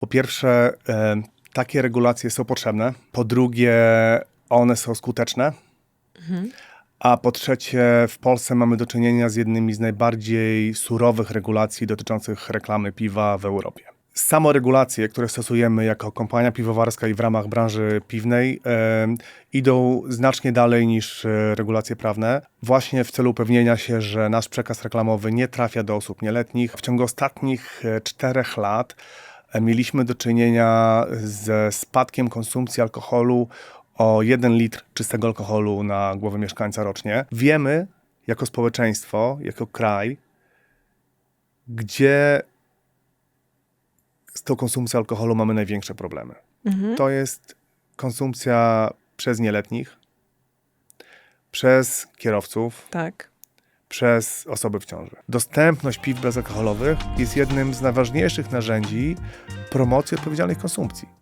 Po pierwsze, e, takie regulacje są potrzebne. Po drugie, one są skuteczne. A po trzecie, w Polsce mamy do czynienia z jednymi z najbardziej surowych regulacji dotyczących reklamy piwa w Europie. Samoregulacje, które stosujemy jako kompania piwowarska i w ramach branży piwnej, e, idą znacznie dalej niż e, regulacje prawne, właśnie w celu upewnienia się, że nasz przekaz reklamowy nie trafia do osób nieletnich. W ciągu ostatnich e, czterech lat mieliśmy do czynienia ze spadkiem konsumpcji alkoholu o 1 litr czystego alkoholu na głowę mieszkańca rocznie. Wiemy jako społeczeństwo, jako kraj, gdzie z tą konsumpcją alkoholu mamy największe problemy. To jest konsumpcja przez nieletnich, przez kierowców, Tak. Przez osoby w ciąży. Dostępność piw bezalkoholowych jest jednym z najważniejszych narzędzi promocji odpowiedzialnej konsumpcji.